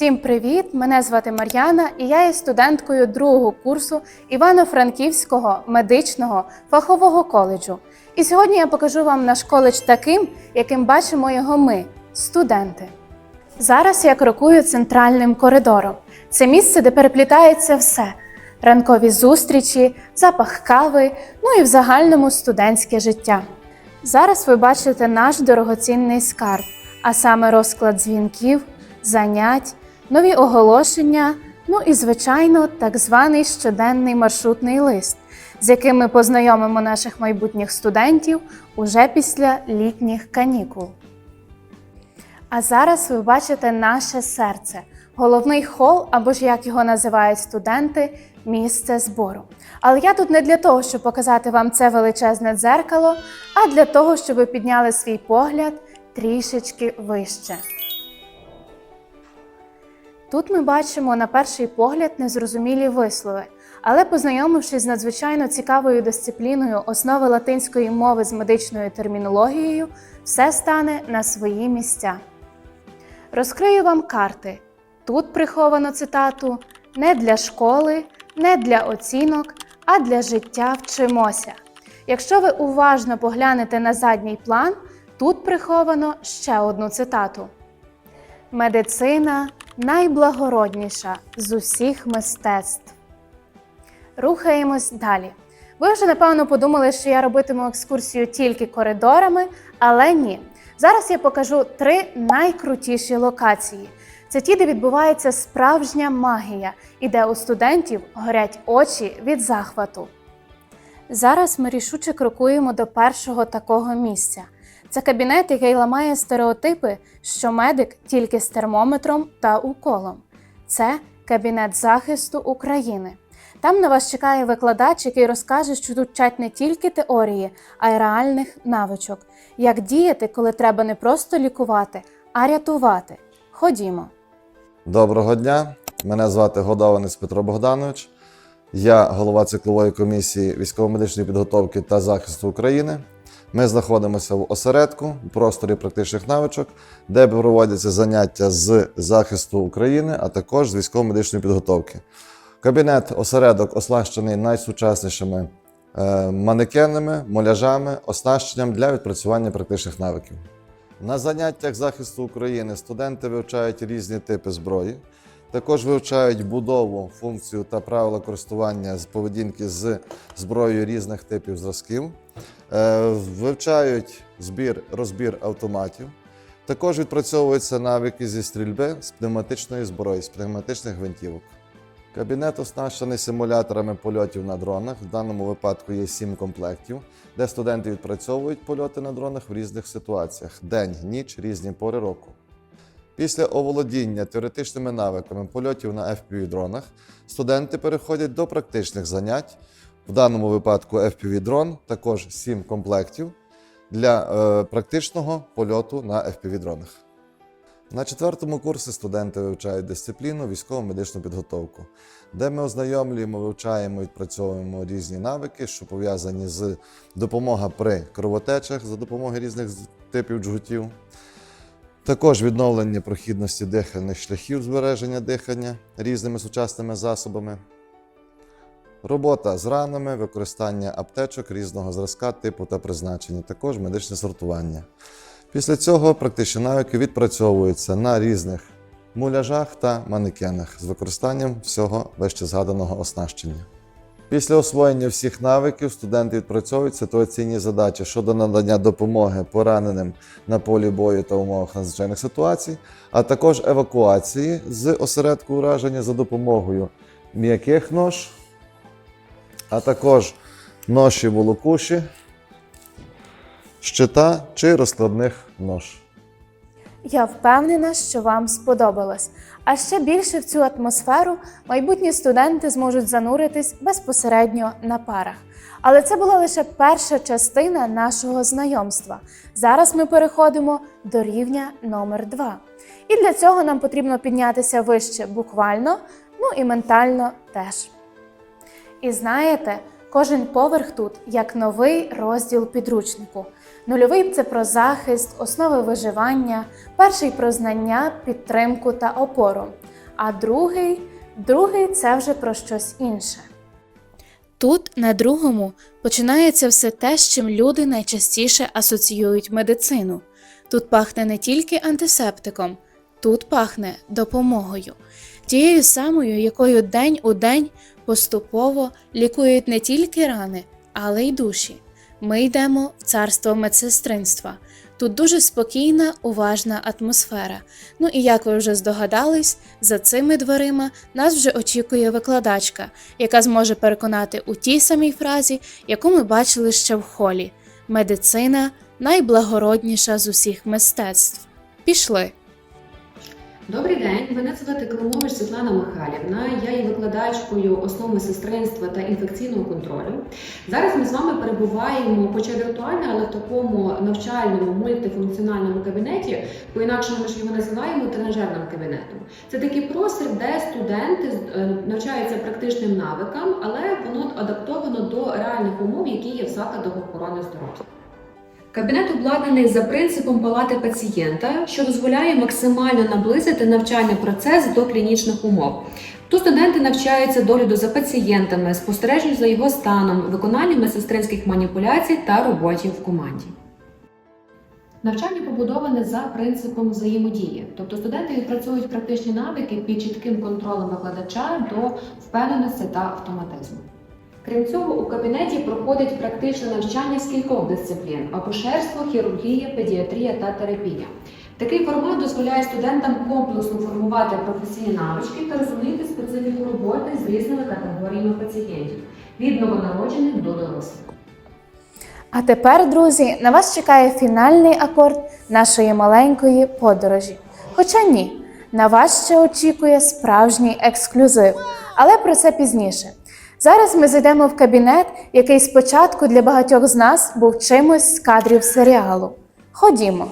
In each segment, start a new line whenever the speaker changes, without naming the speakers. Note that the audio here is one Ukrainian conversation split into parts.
Всім привіт! Мене звати Мар'яна і я є студенткою другого курсу Івано-Франківського медичного фахового коледжу. І сьогодні я покажу вам наш коледж таким, яким бачимо його ми студенти. Зараз я крокую центральним коридором. Це місце, де переплітається все: ранкові зустрічі, запах кави, ну і в загальному студентське життя. Зараз ви бачите наш дорогоцінний скарб, а саме розклад дзвінків, занять, нові оголошення, ну і, звичайно, так званий щоденний маршрутний лист, з яким ми познайомимо наших майбутніх студентів уже після літніх канікул. А зараз ви бачите наше серце, головний хол, або ж як його називають студенти, місце збору. Але я тут не для того, щоб показати вам це величезне дзеркало, а для того, щоб ви підняли свій погляд трішечки вище. Тут ми бачимо на перший погляд незрозумілі вислови, але познайомившись з надзвичайно цікавою дисципліною основи латинської мови з медичною термінологією, все стане на свої місця. Розкрию вам карти. Тут приховано цитату не для школи, не для оцінок, а для життя вчимося. Якщо ви уважно поглянете на задній план, тут приховано ще одну цитату. Медицина найблагородніша з усіх мистецтв. Рухаємось далі. Ви вже напевно подумали, що я робитиму екскурсію тільки коридорами, але ні. Зараз я покажу три найкрутіші локації. Це ті, де відбувається справжня магія і де у студентів горять очі від захвату. Зараз ми рішуче крокуємо до першого такого місця. Це кабінет, який ламає стереотипи, що медик тільки з термометром та уколом. Це кабінет захисту України. Там на вас чекає викладач, який розкаже, що тут вчать не тільки теорії, а й реальних навичок, як діяти, коли треба не просто лікувати, а рятувати. Ходімо.
Доброго дня. Мене звати Годованець Петро Богданович. Я голова циклової комісії військово-медичної підготовки та захисту України. Ми знаходимося в осередку у просторі практичних навичок, де проводяться заняття з захисту України, а також з військово-медичної підготовки. Кабінет осередок оснащений найсучаснішими е, манекенами, моляжами, оснащенням для відпрацювання практичних навиків. На заняттях захисту України студенти вивчають різні типи зброї, також вивчають будову, функцію та правила користування з поведінки з зброєю різних типів зразків, Е, вивчають збір, розбір автоматів. Також відпрацьовуються навики зі стрільби з пневматичної зброї, з пневматичних гвинтівок. Кабінет оснащений симуляторами польотів на дронах. В даному випадку є сім комплектів, де студенти відпрацьовують польоти на дронах в різних ситуаціях: день, ніч, різні пори року. Після оволодіння теоретичними навиками польотів на FPV-дронах студенти переходять до практичних занять. В даному випадку FPV-дрон, також 7 комплектів для е, практичного польоту на FPV-дронах. На четвертому курсі студенти вивчають дисципліну військово-медичну підготовку, де ми ознайомлюємо, вивчаємо, і відпрацьовуємо різні навики, що пов'язані з допомога при кровотечах за допомогою різних типів джгутів. Також відновлення прохідності дихальних шляхів збереження дихання різними сучасними засобами. Робота з ранами, використання аптечок різного зразка, типу та призначення, також медичне сортування. Після цього практичні навики відпрацьовуються на різних муляжах та манекенах з використанням всього вище згаданого оснащення. Після освоєння всіх навиків студенти відпрацьовують ситуаційні задачі щодо надання допомоги пораненим на полі бою та умовах надзвичайних ситуацій, а також евакуації з осередку ураження за допомогою м'яких нож, а також ноші волокуші, щита чи розкладних нож.
Я впевнена, що вам сподобалось. А ще більше в цю атмосферу майбутні студенти зможуть зануритись безпосередньо на парах. Але це була лише перша частина нашого знайомства. Зараз ми переходимо до рівня номер 2 І для цього нам потрібно піднятися вище буквально, ну і ментально теж. І знаєте, кожен поверх тут як новий розділ підручнику. Нульовий це про захист, основи виживання, перший про знання, підтримку та опору. а другий, другий це вже про щось інше. Тут, на другому, починається все те, з чим люди найчастіше асоціюють медицину. Тут пахне не тільки антисептиком, тут пахне допомогою, тією самою, якою день у день поступово лікують не тільки рани, але й душі. Ми йдемо в царство медсестринства. Тут дуже спокійна, уважна атмосфера. Ну і як ви вже здогадались, за цими дверима нас вже очікує викладачка, яка зможе переконати у тій самій фразі, яку ми бачили ще в холі: медицина найблагородніша з усіх мистецтв. Пішли.
Добрий день, мене звати Климович Світлана Михайлівна. Я є викладачкою основи сестринства та інфекційного контролю. Зараз ми з вами перебуваємо, хоча віртуально, але в такому навчальному мультифункціональному кабінеті, по-інакшому ми ж його називаємо тренажерним кабінетом. Це такий простір, де студенти е, навчаються практичним навикам, але воно адаптовано до реальних умов, які є в закладах охорони здоров'я. Кабінет обладнаний за принципом палати пацієнта, що дозволяє максимально наблизити навчальний процес до клінічних умов. Тут студенти навчаються догляду за пацієнтами, спостереженню за його станом, виконанню медсестринських маніпуляцій та роботі в команді. Навчання побудоване за принципом взаємодії, тобто студенти відпрацьовують практичні навики під чітким контролем викладача до впевненості та автоматизму. Крім цього, у кабінеті проходить практичне навчання з кількох дисциплін: акушерство, хірургія, педіатрія та терапія. Такий формат дозволяє студентам комплексно формувати професійні навички та розуміти специфіку роботи з різними категоріями пацієнтів від новонароджених до дорослих.
А тепер, друзі, на вас чекає фінальний акорд нашої маленької подорожі. Хоча ні, на вас ще очікує справжній ексклюзив, але про це пізніше. Зараз ми зайдемо в кабінет, який спочатку для багатьох з нас був чимось з кадрів серіалу. Ходімо.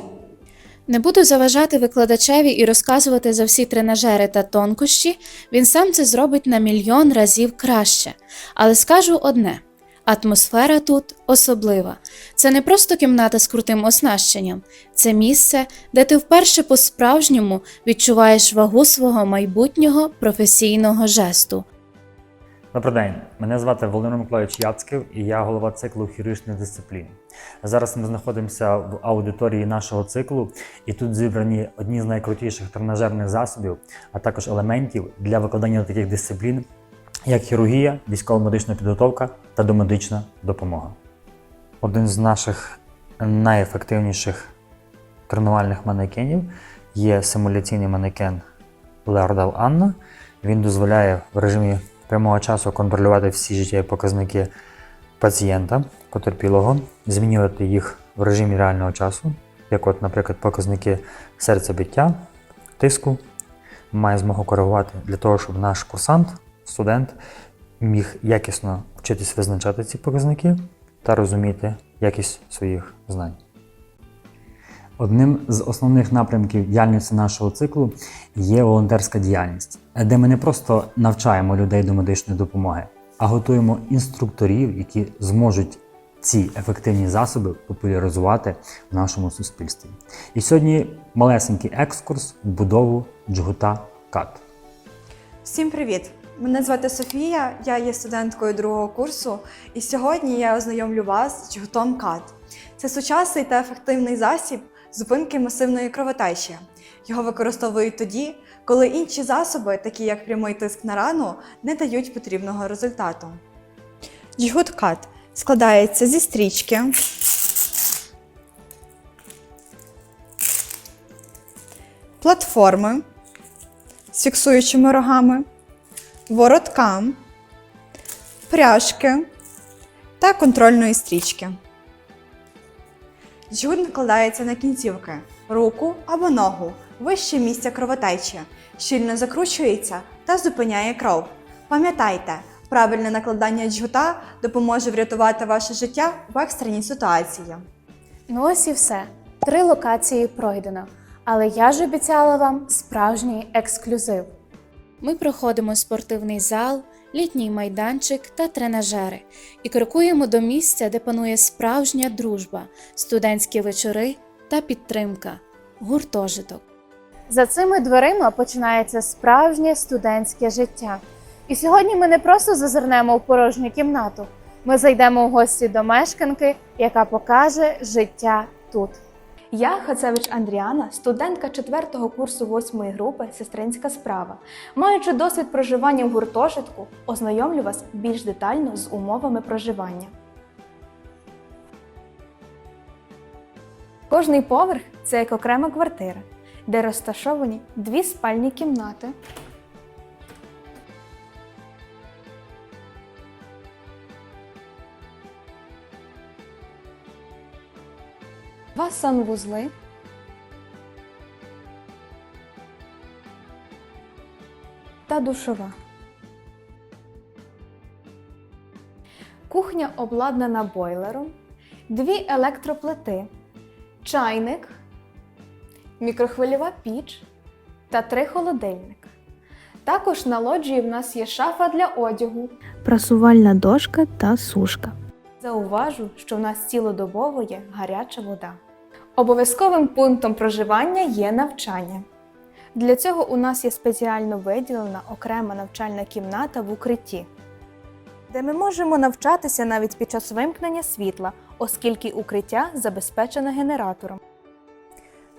Не буду заважати викладачеві і розказувати за всі тренажери та тонкощі, він сам це зробить на мільйон разів краще. Але скажу одне: атмосфера тут особлива. Це не просто кімната з крутим оснащенням, це місце, де ти вперше по-справжньому відчуваєш вагу свого майбутнього професійного жесту.
Добрий день, мене звати Володимир Миколаївич Яцьків і я голова циклу хірургічних дисциплін. Зараз ми знаходимося в аудиторії нашого циклу, і тут зібрані одні з найкрутіших тренажерних засобів, а також елементів для викладання таких дисциплін, як хірургія, військово-медична підготовка та домедична допомога. Один з наших найефективніших тренувальних манекенів є симуляційний манекен Леордал Анна. Він дозволяє в режимі прямого часу контролювати всі життєві показники пацієнта, потерпілого, змінювати їх в режимі реального часу, як, от, наприклад, показники серцебиття, тиску, має змогу коригувати для того, щоб наш курсант, студент міг якісно вчитись визначати ці показники та розуміти якість своїх знань. Одним з основних напрямків діяльності нашого циклу є волонтерська діяльність, де ми не просто навчаємо людей до медичної допомоги, а готуємо інструкторів, які зможуть ці ефективні засоби популяризувати в нашому суспільстві. І сьогодні малесенький екскурс в будову джгута КАТ.
Всім привіт! Мене звати Софія, я є студенткою другого курсу, і сьогодні я ознайомлю вас з джгутом КАТ. Це сучасний та ефективний засіб зупинки масивної кровотечі. Його використовують тоді, коли інші засоби, такі як прямий тиск на рану, не дають потрібного результату. Джгут КАТ складається зі стрічки, платформи з фіксуючими рогами воротка, пряжки та контрольної стрічки. Джгут накладається на кінцівки, руку або ногу вище місця кровотечі, щільно закручується та зупиняє кров. Пам'ятайте, правильне накладання джгута допоможе врятувати ваше життя в екстреній ситуації.
Ну ось і все. Три локації пройдено. Але я ж обіцяла вам справжній ексклюзив. Ми проходимо спортивний зал, літній майданчик та тренажери і крокуємо до місця, де панує справжня дружба, студентські вечори та підтримка, гуртожиток. За цими дверима починається справжнє студентське життя. І сьогодні ми не просто зазирнемо в порожню кімнату, ми зайдемо в гості до мешканки, яка покаже життя тут.
Я Хацевич Андріана, студентка 4 курсу 8 групи Сестринська справа. Маючи досвід проживання в гуртожитку, ознайомлю вас більш детально з умовами проживання. Кожний поверх це як окрема квартира, де розташовані дві спальні кімнати. Санвузли. Та душова. Кухня обладнана бойлером, дві електроплити, чайник, мікрохвильова піч та три холодильника. Також на лоджії в нас є шафа для одягу.
прасувальна дошка та сушка.
Зауважу, що в нас цілодобово є гаряча вода. Обов'язковим пунктом проживання є навчання. Для цього у нас є спеціально виділена окрема навчальна кімната в укритті, де ми можемо навчатися навіть під час вимкнення світла, оскільки укриття забезпечено генератором.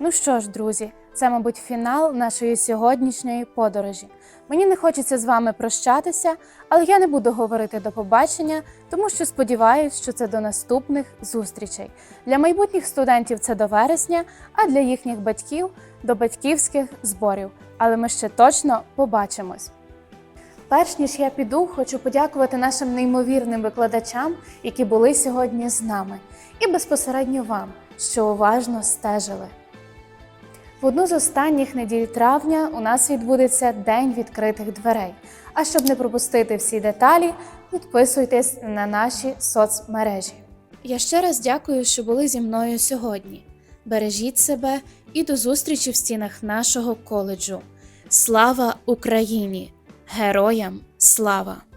Ну що ж, друзі, це, мабуть, фінал нашої сьогоднішньої подорожі. Мені не хочеться з вами прощатися, але я не буду говорити до побачення, тому що сподіваюся, що це до наступних зустрічей. Для майбутніх студентів це до вересня, а для їхніх батьків до батьківських зборів. Але ми ще точно побачимось. Перш ніж я піду, хочу подякувати нашим неймовірним викладачам, які були сьогодні з нами, і безпосередньо вам, що уважно стежили. В одну з останніх неділь травня у нас відбудеться День відкритих дверей. А щоб не пропустити всі деталі, підписуйтесь на наші соцмережі. Я ще раз дякую, що були зі мною сьогодні. Бережіть себе і до зустрічі в стінах нашого коледжу. Слава Україні! Героям слава!